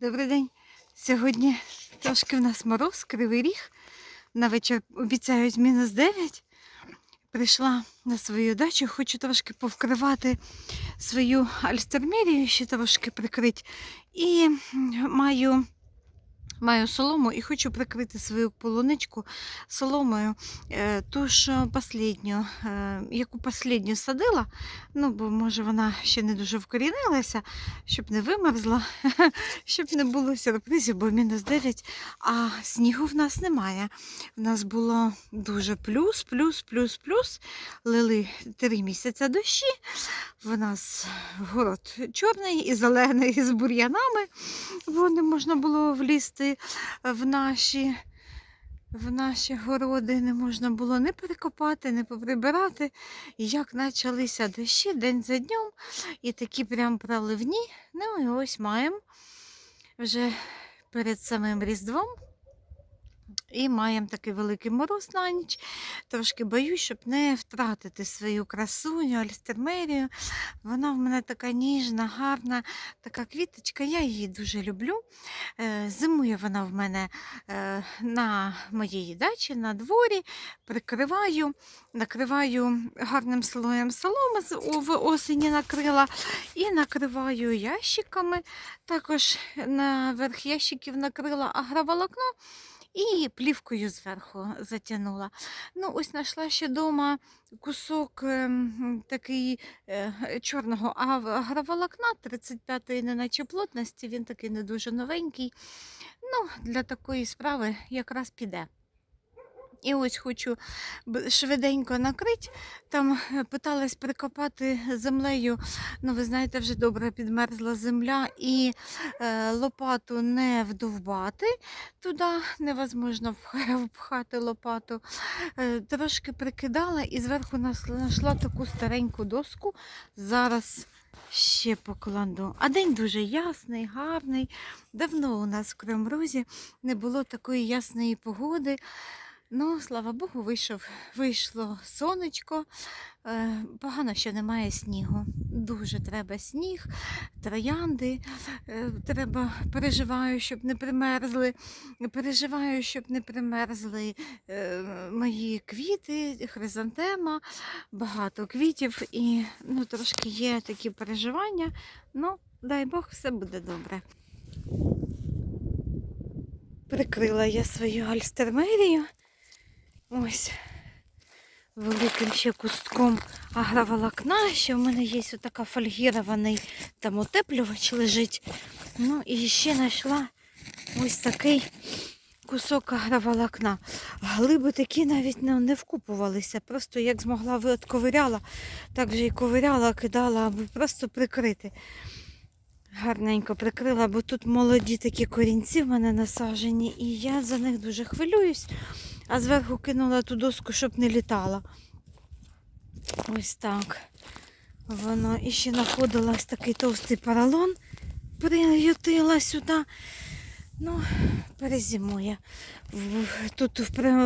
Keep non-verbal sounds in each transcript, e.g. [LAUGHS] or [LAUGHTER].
Добрий день. Сьогодні трошки в нас мороз, кривий ріг. На вечір обіцяють мінус 9. Прийшла на свою дачу, хочу трошки повкривати свою альстермірію, ще трошки прикрити. І маю, маю солому і хочу прикрити свою полуничку соломою. Е, Ту ж останню, е, яку останню садила, ну, бо може вона ще не дуже вкорінилася, щоб не вимерзла, [LAUGHS] щоб не було сюрпризів, бо мінус 9, а снігу в нас немає. В нас було дуже плюс, плюс, плюс, плюс. Лили три місяці дощі. В нас город чорний і зелений і з бур'янами, бо не можна було влізти в наші. В наші городи не можна було не перекопати, не поприбирати. Як почалися дощі день за днем, і такі прям проливні. Ну і ось маємо вже перед самим Різдвом. І маємо такий великий мороз на ніч. Трошки боюсь, щоб не втратити свою красуню, альстермерію. Вона в мене така ніжна, гарна, така квіточка. Я її дуже люблю. Е, Зимує вона в мене е, на моїй дачі, на дворі. Прикриваю, накриваю гарним слоєм соломи в осені накрила і накриваю ящиками. Також наверх ящиків накрила агроволокно і плівкою зверху затягнула. Ну, ось знайшла ще вдома кусок ем, такий е, чорного агроволокна 35-ї, неначе плотності, він такий не дуже новенький. Ну, для такої справи якраз піде. І ось хочу швиденько накрити. Там е, питалась прикопати землею. Ну, ви знаєте, вже добре підмерзла земля, і е, лопату не вдовбати туди, невозможно [LAUGHS] впхати лопату. Е, трошки прикидала і зверху знайшла таку стареньку доску. Зараз ще покладу. А день дуже ясний, гарний. Давно у нас в Кримрузі не було такої ясної погоди. Ну, слава Богу, вийшов, вийшло сонечко. Е, погано, що немає снігу. Дуже треба сніг, троянди. Е, треба, переживаю, щоб не примерзли. Переживаю, щоб не примерзли е, мої квіти, хризантема, багато квітів. І ну, трошки є такі переживання. Ну, дай Бог, все буде добре. Прикрила я свою альстермерію. Ось великим ще кустком агроволокна. Ще в мене є така фольгірований там утеплювач лежить. Ну і ще знайшла ось такий кусок агроволокна. Глиби такі навіть не, не вкупувалися. Просто як змогла виотковиряла, так же і ковиряла, кидала, аби просто прикрити. Гарненько прикрила, бо тут молоді такі корінці в мене насаджені, і я за них дуже хвилююсь а зверху кинула ту доску, щоб не літала. Ось так. Воно і ще знаходилась такий товстий поролон, приютила сюди. Ну, перезимує. Тут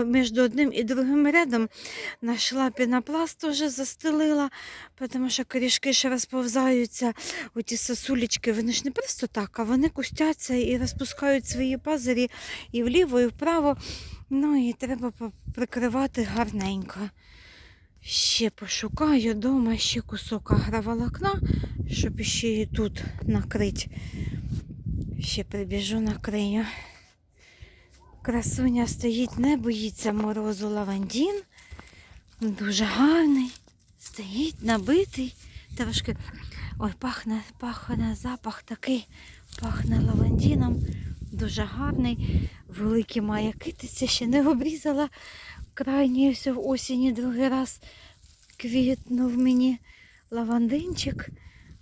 між одним і другим рядом знайшла пінопласт, теж застелила, тому що корішки ще розповзаються. Оті сосулечки, вони ж не просто так, а вони кустяться і розпускають свої пазирі і вліво, і вправо. Ну і треба прикривати гарненько. Ще пошукаю вдома ще кусок агроволокна, щоб ще і тут накрити. Ще прибіжу накрию. Красуня стоїть, не боїться морозу лавандін. Дуже гарний. Стоїть, набитий. Трошки. Ой, пахне, пахне запах такий, пахне лавандіном. Дуже гарний. Великий має китиця, ще не обрізала. Крайній ось в осені другий раз квітнув мені лавандинчик.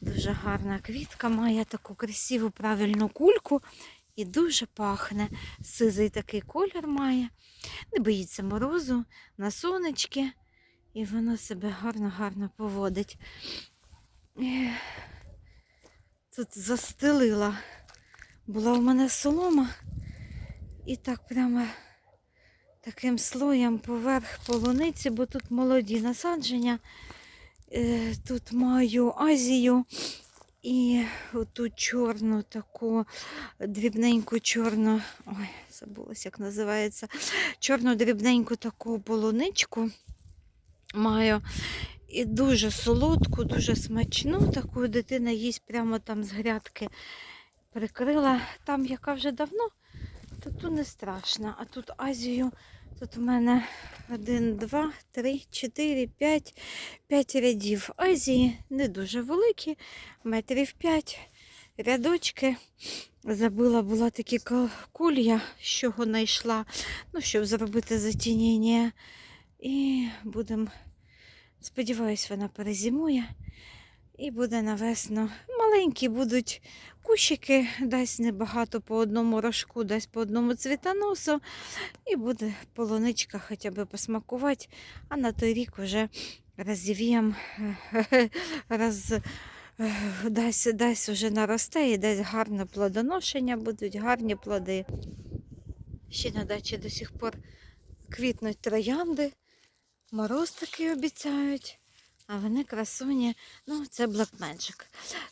Дуже гарна квітка, має таку красиву правильну кульку і дуже пахне. Сизий такий колір має. Не боїться морозу, на сонечки, і воно себе гарно-гарно поводить. Тут застелила. Була в мене солома, і так прямо таким слоєм поверх полуниці, бо тут молоді насадження. Е, Тут маю Азію І оту чорну таку дрібненьку чорну, ой, забулась, як називається, чорну дрібненьку таку полуничку маю. І дуже солодку, дуже смачну. Таку дитина їсть прямо там з грядки. Прикрила там, яка вже давно, то тут не страшно. А тут Азію, тут у мене один, два, три, чотири, п'ять, п'ять рядів. Азії не дуже великі, метрів п'ять. Рядочки. Забила була такі кулья, з чого знайшла, ну, щоб зробити затінення. І будемо, сподіваюсь, вона перезимує. І буде навесно. Маленькі будуть кущики, дасть небагато по одному рожку, дасть по одному цвітоносу. І буде полуничка хоча б посмакувати. А на той рік вже розів'єм, [LAUGHS] роз, дасть, дасть вже наросте і дасть гарне плодоношення, будуть гарні плоди. Ще на дачі до сих пор квітнуть троянди, мороз такий обіцяють. А вони красуні, ну це Magic.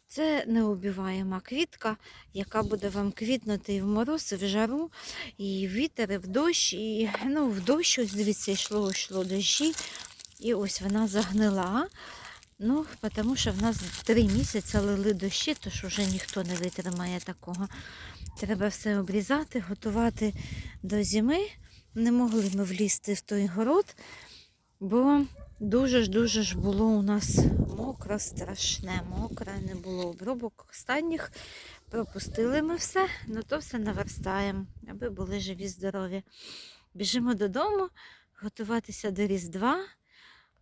Це неубиваєма квітка, яка буде вам квітнути і в мороз, і в жару, і в вітер, і в дощ. І ну, в дощ, ось дивіться, йшло, йшло дощі. І ось вона загнила. Ну, тому що в нас три місяці лили дощі, тож вже ніхто не витримає такого. Треба все обрізати, готувати до зими. Не могли ми влізти в той город, бо дуже ж дуже ж було у нас мокро, страшне, мокре, не було обробок останніх. Пропустили ми все, ну то все наверстаємо, аби були живі, здорові. Біжимо додому, готуватися до Різдва.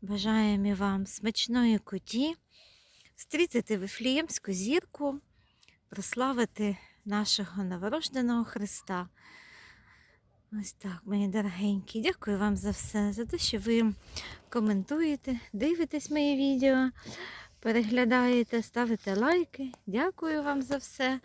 Бажаємо вам смачної куті, стрітити Вифліємську зірку, прославити нашого новорожденого Христа. Ось так, мої дорогенькі. Дякую вам за все, за те, що ви коментуєте, дивитесь мої відео, переглядаєте, ставите лайки. Дякую вам за все.